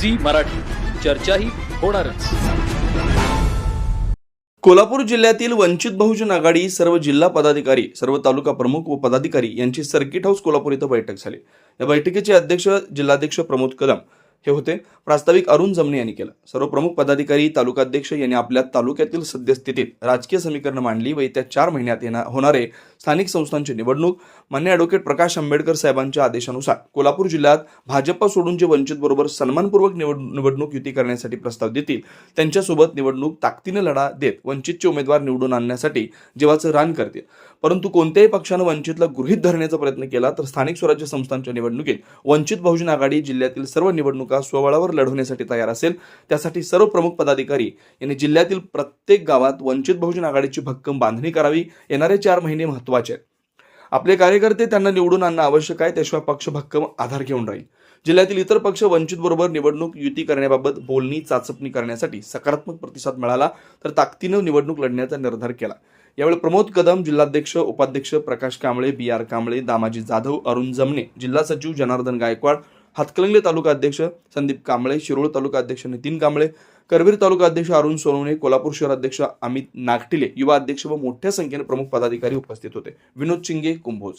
Zee Marathi. चर्चाही होणारच. कोल्हापूर जिल्ह्यातील वंचित बहुजन आघाडी सर्व जिल्हा पदाधिकारी सर्व तालुका प्रमुख व पदाधिकारी यांची सर्किट हाऊस कोल्हापूर इथं बैठक झाली. या बैठकीचे अध्यक्ष जिल्हाध्यक्ष प्रमोद कदम हे होते. प्रास्ताविक अरुण जमणे यांनी केलं. सर्व प्रमुख पदाधिकारी तालुकाध्यक्ष यांनी आपल्या तालुक्यातील सद्यस्थितीत राजकीय समीकरण मांडली व येत्या चार महिन्यात येणार होणारे स्थानिक संस्थांची निवडणूक मान्य ॲडव्होकेट प्रकाश आंबेडकर साहेबांच्या आदेशानुसार कोल्हापूर जिल्ह्यात भाजप सोडून जे वंचित बरोबर सन्मानपूर्वक निवड निवडणूक युती करण्यासाठी प्रस्ताव देतील त्यांच्यासोबत निवडणूक ताकदीने लढा देत वंचितचे उमेदवार निवडून आणण्यासाठी जीवाचं रान करतील. परंतु कोणत्याही पक्षानं वंचितला गृहीत धरण्याचा प्रयत्न केला तर स्थानिक स्वराज्य संस्थांच्या निवडणुकीत वंचित बहुजन आघाडी जिल्ह्यातील सर्व निवडणुका स्वबळावर लढवण्यासाठी तयार असेल त्यासाठी सर्व प्रमुख पदाधिकारी यांनी जिल्ह्यातील प्रत्येक गावात वंचित बहुजन आघाडीची भक्कम बांधणी करावी येणारे चार महिने महत्त्व महत्त्वाचे आहेत. आपले कार्यकर्ते त्यांना निवडून आणणं आवश्यक आहे त्याशिवाय पक्ष भक्कम आधार घेऊन राहील. जिल्ह्यातील इतर पक्ष वंचित बरोबर निवडणूक युती करण्याबाबत बोलणी चाचपणी करण्यासाठी सकारात्मक प्रतिसाद मिळाला तर ताकदीनं निवडणूक लढण्याचा निर्धार केला. यावेळी प्रमोद कदम जिल्हाध्यक्ष उपाध्यक्ष प्रकाश कांबळे बी आर कांबळे दामाजी जाधव अरुण जमणे जिल्हा सचिव जनार्दन गायकवाड हातकलंगले तालुका अध्यक्ष संदीप कांबळे शिरोळ तालुका अध्यक्ष नितीन कांबळे करवीर तालुका अध्यक्ष अरुण सोनवणे कोल्हापूर शहर अध्यक्ष अमित नागटिले युवा अध्यक्ष व मोठ्या संख्येने प्रमुख पदाधिकारी उपस्थित होते. विनोद चिंगे कुंभोज.